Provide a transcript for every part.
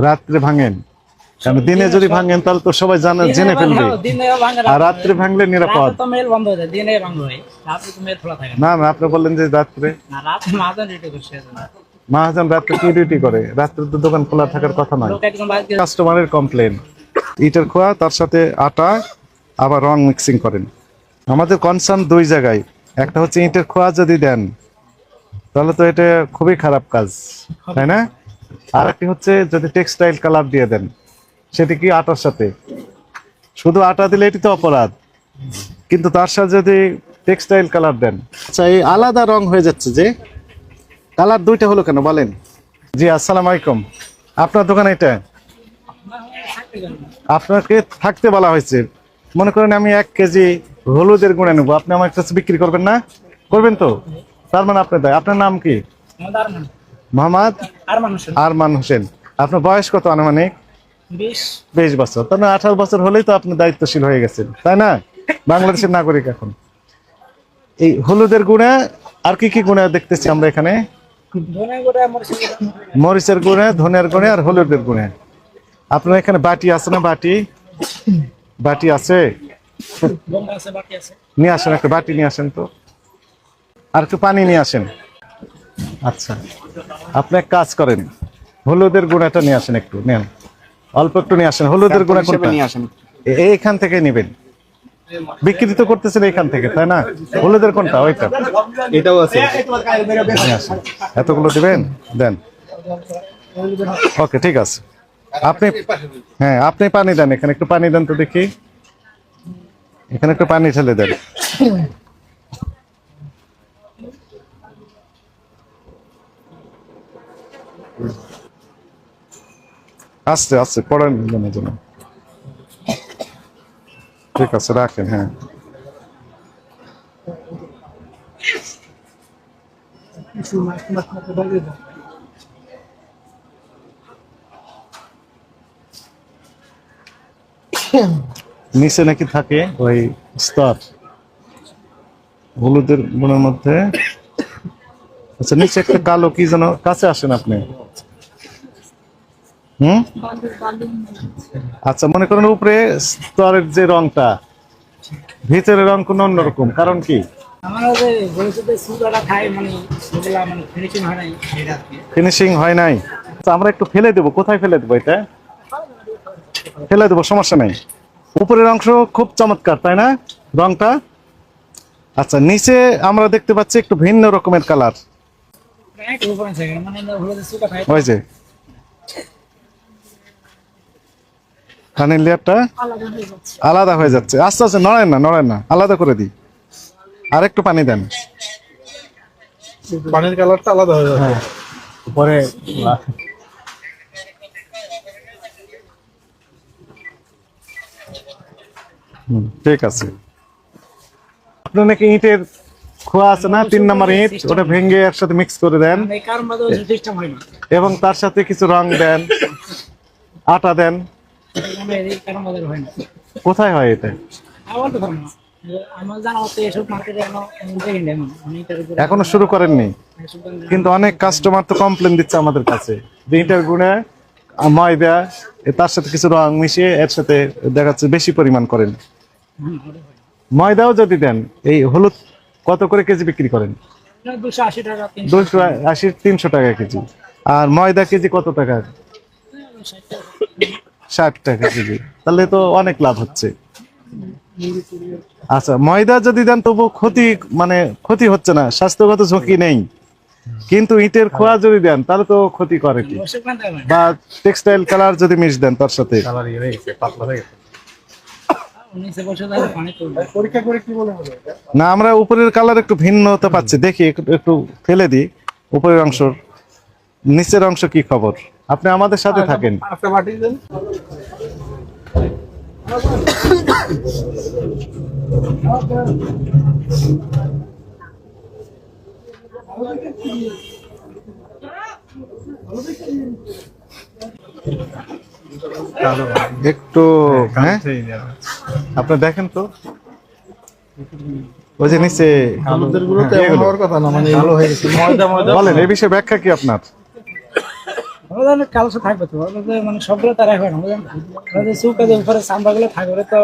রাত্রে ভাঙেন। কারণ দিনে যদি ভাঙেন তাহলে তো সবাই জানে জেনে ফেলবে। আর রাত্রে ভাঙলে নিরাপদ। না। না আপনি বললেন যে রাত্রে। মহাজন রাত্রে কি ডিউটি করে? রাত্রে তো দোকান খোলা থাকার কথা নয়। কাস্টমারের কমপ্লেন ইটের খোয়া তার সাথে আটা আবার রং মিক্সিং করেন। আমাদের কনসার্ন দুই জায়গায়। একটা হচ্ছে ইটের খোয়া যদি দেন তাহলে তো এটা খুবই খারাপ কাজ তাই না? আর একটি হচ্ছে যদি টেক্সটাইল কালার দিয়ে দেন সেটি কি আটার সাথে? শুধু আটা দিলে এটি তো অপরাধ। কিন্তু তার সাথে যদি টেক্সটাইল কালার দেন। আচ্ছা এই আলাদা রং হয়ে যাচ্ছে যে কালার দুইটা হলো কেন বলেন? জি আসসালামু আলাইকুম। আপনার দোকান এটা আপনাকে থাকতে বলা হয়েছে। মনে করেন আমি এক কেজি হলুদের গুঁড়া নেব। আপনি আমার কাছে বিক্রি করবেন না? করবেন তো? তার মানে আপনার দায়। আপনার নাম কি? মোহাম্মদ আরমান হোসেন। আপনার বয়স কত আনুমানিক? বিশ। বছর। তার মানে আঠারো বছর হলেই তো আপনি দায়িত্বশীল হয়ে গেছেন তাই না? বাংলাদেশের নাগরিক এখন। এই হলুদের গুণে আর কি কি গুণে দেখতেছি আমরা এখানে? মরিচের গুণে ধনের গুণে আর হলুদের গুণে। আপনার এখানে বাটি আছে না বাটি? বাটি আছে। নিয়ে আসেন একটা বাটি নিয়ে আসেন তো। আর একটু পানি নিয়ে আসেন। আচ্ছা। আপনি এক কাজ করেন হলুদের গুঁড়াটা নিয়ে আসেন একটু নেন। অল্প একটু নিয়ে আসেন হলুদের গুঁড়া কোনটা? আসেন। এইখান থেকে নেবেন। বিক্রি তো করতেছেন এইখান থেকে তাই না? হলুদের কোনটা? ওইটা। এটাও আছে। এতগুলো দিবেন? দেন। ওকে ঠিক আছে। আপনি হ্যাঁ আপনি পানি দেন এখানে একটু পানি দেন তো দেখি। এখানে একটু পানি ঢেলে দেন। আস্তে আস্তে, পড়েন জনের জন্য ঠিক আছে, রাখেন হ্যাঁ। নিচে নাকি থাকে ওই স্তর। হলুদের গুণের মধ্যে। আচ্ছা নিচে একটা কালো কি যেন, কাছে আসেন আপনি। হুম? আচ্ছা মনে করেন উপরে স্তরের যে রংটা ভিতরের রং কোন অন্যরকম কারণ কি? খাই মানে মানে ফিনিশিং হয় নাই ফিনিশিং হয় আচ্ছা, আমরা একটু ফেলে দেবো কোথায় ফেলে দেবো এটা? ফেলে দেবো সমস্যা নাই। উপরের অংশ খুব চমৎকার তাই না? রংটা? আচ্ছা নিচে আমরা দেখতে পাচ্ছি একটু ভিন্ন রকমের কালার। মানে ওই যে। কানের লেয়ারটা আলাদা হয়ে যাচ্ছে। আস্তে আস্তে নড়েন না নড়েন না। আলাদা করে দিই। আর একটু পানি দেন। পানির কালারটা আলাদা হয়ে যাবে পরে হুম, ঠিক আছে। আপনার নাকি ইটের খোয়া আছে না? তিন নম্বর ইট ওটা ভেঙে একসাথে মিক্স করে দেন। হয় এবং তার সাথে কিছু রং দেন। আটা দেন। কোথায় হয় এটা? আমার তো এখনও এখনও শুরু করেননি? কিন্তু অনেক কাস্টমার তো কমপ্লেন দিচ্ছে আমাদের কাছে। যে গুণে ময়দা তার সাথে কিছু রং মিশিয়ে এর সাথে দেখা যাচ্ছে বেশি পরিমাণ করেন। ময়দাও যদি দেন এই হলুদ কত করে কেজি বিক্রি করেন? না, দুশো আশি টাকা দুশো আশি তিনশো টাকা কেজি। আর ময়দা কেজি কত টাকা। ষাট টাকা। কেজি তাহলে তো অনেক লাভ হচ্ছে আচ্ছা ময়দা যদি দেন তবু ক্ষতি মানে ক্ষতি হচ্ছে না স্বাস্থ্যগত ঝুঁকি নেই কিন্তু ইটের খোয়া যদি দেন তাহলে তো ক্ষতি করে কি। বা টেক্সটাইল কালার যদি মিশ দেন তার সাথে ইয়ে? না আমরা উপরের কালার একটু ভিন্নতা পাচ্ছি দেখি একটু একটু ফেলে দিই উপরের অংশ নিচের অংশ কি খবর? আপনি আমাদের সাথে থাকেন। একটা একটু হ্যাঁ আপনি দেখেন তো। ওই যে নিচে হ্যাঁ, কথা না। মানে হয়ে বলেন এই বিষয়ে ব্যাখ্যা কি আপনার? ওদের কালসে থাকবে তো ওদের মানে সবগুলো তারা হয় না বুঝলেন ওদের চৌকা যে উপরে চামড়াগুলো থাকবে তো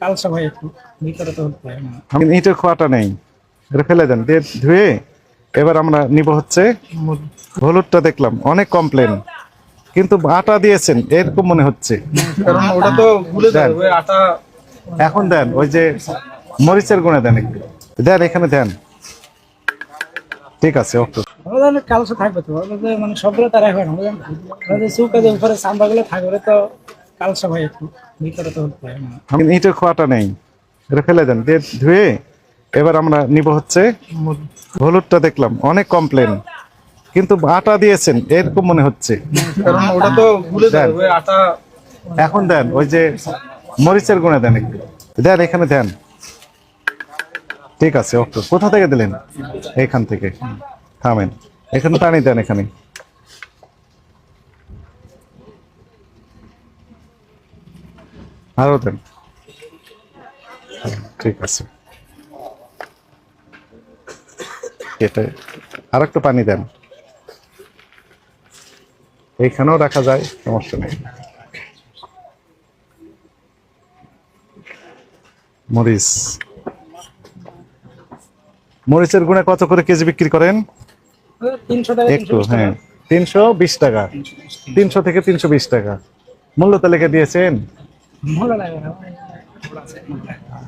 কালসা হয় একটু ভিতরে তো না। খোয়াটা নেই এটা ফেলে দেন দিয়ে ধুয়ে এবার আমরা নিব হচ্ছে হলুদটা দেখলাম অনেক কমপ্লেন কিন্তু আটা দিয়েছেন এরকম মনে হচ্ছে। কারণ ওটা তো ভুলে দেন। আটা। এখন দেন ওই যে মরিচের গুণে দেন একটু। দেন এখানে দেন। ঠিক আছে ওকে। কালসে থাকবে তো। মানে সবগুলো তারা হয় না উপরে থাকবে তো কালসা হয় একটু ভিতরে তো হতে পারে না। আমি ইটের খোয়াটা নেই। এটা ফেলে দেন। দিয়ে ধুয়ে এবার আমরা নিব হচ্ছে হলুদটা দেখলাম। অনেক কমপ্লেন কিন্তু আটা দিয়েছেন এরকম মনে হচ্ছে। কারণ ওটা তো ভুলে দেন। আটা এখন দেন ওই যে মরিচের গুণে দেন একটু। দেন এখানে দেন। ঠিক আছে ওকে। কোথা থেকে দিলেন? এখান থেকে। থামেন এখানে পানি দেন এখানে। আরও দেন। ঠিক আছে। আর একটু পানি দেন। এইখানেও রাখা যায়, সমস্যা নেই। মরিচ। মরিচের গুণে কত করে কেজি বিক্রি করেন? একটু হ্যাঁ। তিনশো বিশ টাকা। তিনশো থেকে তিনশো বিশ টাকা। মূল্য তালিকা দিয়েছেন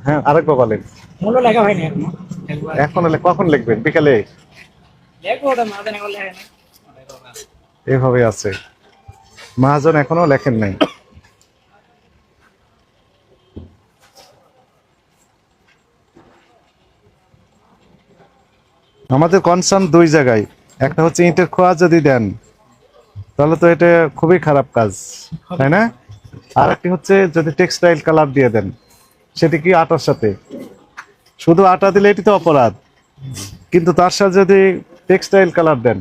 হ্যাঁ আরেকবার বলেন মূল্য লেখা হয়নি এখন। কখন লিখবেন? বিকালে? এভাবে আছে। মহাজন এখনও লেখেন নাই। আমাদের কনসার্ন দুই জায়গায়। একটা হচ্ছে ইটের খোয়া যদি দেন, তাহলে তো এটা খুবই খারাপ কাজ, তাই না? আর একটি হচ্ছে যদি টেক্সটাইল কালার দিয়ে দেন, সেটি কি আটার সাথে? শুধু আটা দিলে এটি তো অপরাধ, কিন্তু তার সাথে যদি টেক্সটাইল কালার দেন,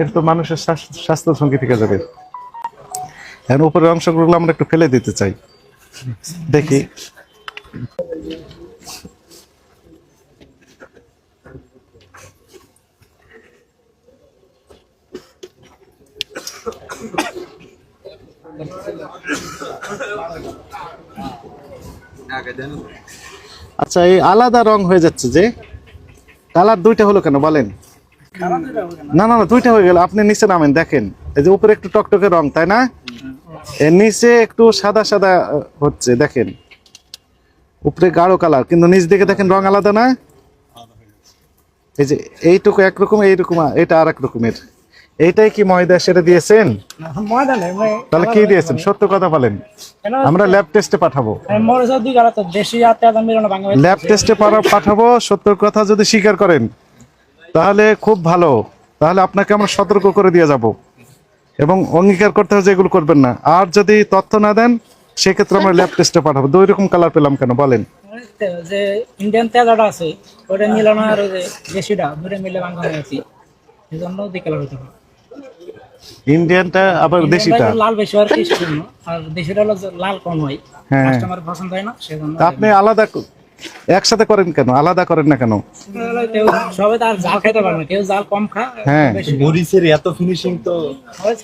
এর তো মানুষের স্বাস্থ্য ঝুঁকি থেকে যাবে। এখন উপরের অংশগুলো আমরা একটু ফেলে দিতে চাই। দেখি। আচ্ছা এই আলাদা রং হয়ে যাচ্ছে যে। কালার দুইটা হলো কেন, বলেন? না না না, দুইটা হয়ে গেল। আপনি নিচে নামেন, দেখেন। এই যে উপরে একটু টকটকে রং, তাই না? এর নিচে একটু সাদা সাদা হচ্ছে, দেখেন। উপরে গাঢ় কালার, কিন্তু নিচ দিকে দেখেন রং আলাদা না? এই যে এইটুকু একরকম, এইরকম এটা আর এক রকমের। এইটাই কি ময়দা সেটা দিয়েছেন? মানে তাহলে কি দিয়েছেন? সত্য কথা বলেন। আমরা ল্যাব টেস্টে পাঠাবো। ল্যাব টেস্টে পাঠাবো সত্য কথা যদি স্বীকার করেন। তাহলে খুব ভালো। তাহলে আপনাকে আমরা সতর্ক করে দিয়ে যাব। এবং অঙ্গীকার করতে হবে যে এগুলো করবেন না। আর যদি তথ্য না দেন সেক্ষেত্রে আমরা ল্যাব টেস্টে পাঠাবো। দুই রকম কালার পেলাম কেন? বলেন। যে ইন্ডিয়ান আছে ওটা মিলানো আর দেশিটা দুটো মিলে আছে দুই কালার হতে পারে। ইন্ডিয়ানটা আবার দেশিটা? লাল বেশি আর কি সেজন্য আর দেশিটা হলো লাল কম হয়। হ্যাঁ। কাস্টমার পছন্দ হয় না সেজন্য আপনি আলাদা একসাথে করেন কেন? আলাদা করেন না কেন? সবাই তো আর জাল খাইতে পারে না। কেউ জাল কম খায় হ্যাঁ। মরিচের এত ফিনিশিং তো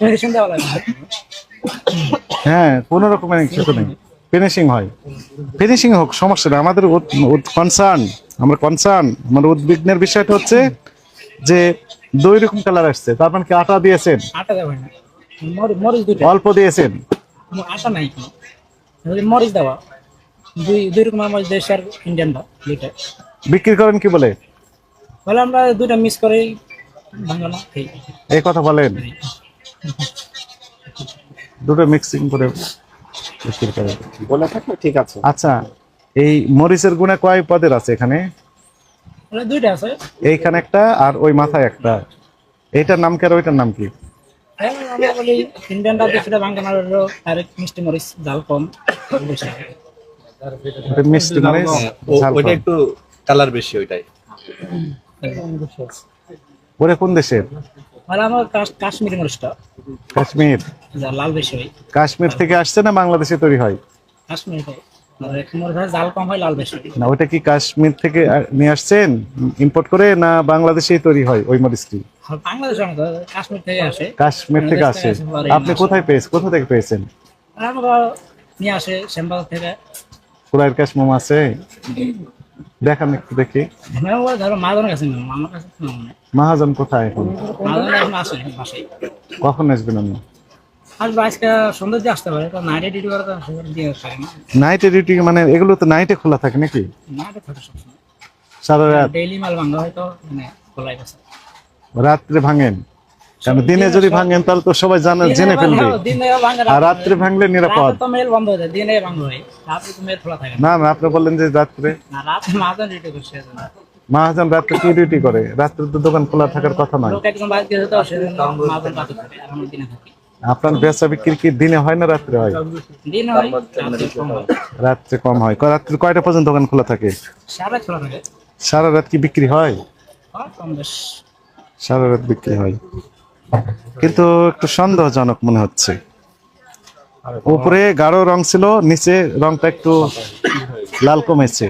মেডিসিন দেওয়া লাগে। হ্যাঁ কোনো রকমের কিছু নেই। ফিনিশিং হয়। ফিনিশিং হোক সমস্যা নেই। আমাদের কনসার্ন আমরা কনসার্ন আমার উদ্বিগ্নের বিষয়টা হচ্ছে যে দুই রকম কালার আসছে। তার মানে কি আটা দিয়েছেন? আটা দেওয়া না। মরিচ দুটো অল্প দিয়েছেন? আটা নাই মরিচ দেওয়া। দুই দুই রকম মরিচ দেশ আর দুইটা। বিক্রি করেন কি বলে? তাহলে আমরা দুইটা মিক্স করে বাংলা খাই। এই কথা বলেন। দুটো মিক্সিং করে বিক্রি করেন। বলে থাকলে ঠিক আছে। আচ্ছা এই মরিচের গুণে কয় পদের আছে এখানে? দুইটা আছে। এইখানে একটা আর ওই মাথায় একটা। এইটার নাম কি আর ওইটার নাম কি? হ্যাঁ আমরা বলি ইন্ডিয়ানটা দেশটা বাংলা আর মিষ্টি মরিচ জাল কম। বেশি মিষ্টি মরিচ ওইটা একটু কালার বেশি ওইটাই। ওরে কোন দেশের মানে আমার কাশ- কাশ্মীরি মরিচটা। কাশ্মীর। লাল বেশি হয়। কাশ্মীর থেকে আসছে না বাংলাদেশে তৈরি হয়? কাশ্মীরি হয় মনে হয় জাল কম হয় লাল বেশি। না ওটা কি কাশ্মীর থেকে নিয়ে আসছেন? ইম্পোর্ট করে না বাংলাদেশেই তৈরি হয় ওই মরিচটি আর কাশ্মীর থেকে আসে। কাশ্মীর থেকে আসে। আপনি কোথায় পেয়েছেন কোথা থেকে পেয়েছেন? আর আমরা নিয়ে আসে শ্যামবাজার থেকে। কুড়াইয়ের কাশ্মীর আছে? দেখান একটু দেখি। না মহাজন কোথায় এখন? কখন আসবেন আপনি? আসবে আজকে সন্ধ্যে দিয়ে আসতে পারে তো নাইটে ডিউটি করে তো দিয়ে থাকে না। নাইটে ডিউটি মানে এগুলো তো নাইটে খোলা থাকে নাকি? নাইটে থাকে সবসময়। সারা রাত? ডেইলি মাল ভাঙা হয়তো মানে খোলাই রাত্রে ভাঙেন? কারণ দিনে যদি ভাঙেন তাহলে তো সবাই জানে জেনে ফেলবে। আর রাত্রে ভাঙলে নিরাপদ। তো মেল বন্ধ হয়ে যায় দিনে ভাঙ হয়। রাতে তো মেল খোলা থাকে না। না আপনি বললেন যে রাত্রে। না রাতে মাদন ডিউটি করছে। মহাজন রাত্রে কি ডিউটি করে? রাত্রে তো দোকান খোলা থাকার কথা নয়। আপনার বেচা বিক্রি কি দিনে হয় না রাত্রে হয়? রাত্রে কম হয়। রাত্রে কয়টা পর্যন্ত দোকান খোলা থাকে? সারা রাত কি বিক্রি হয়? সারা রাত বিক্রি হয়। কিন্তু একটু সন্দেহজনক মনে হচ্ছে। উপরে গাঢ় রং ছিল নিচে রংটা একটু লাল কমেছে।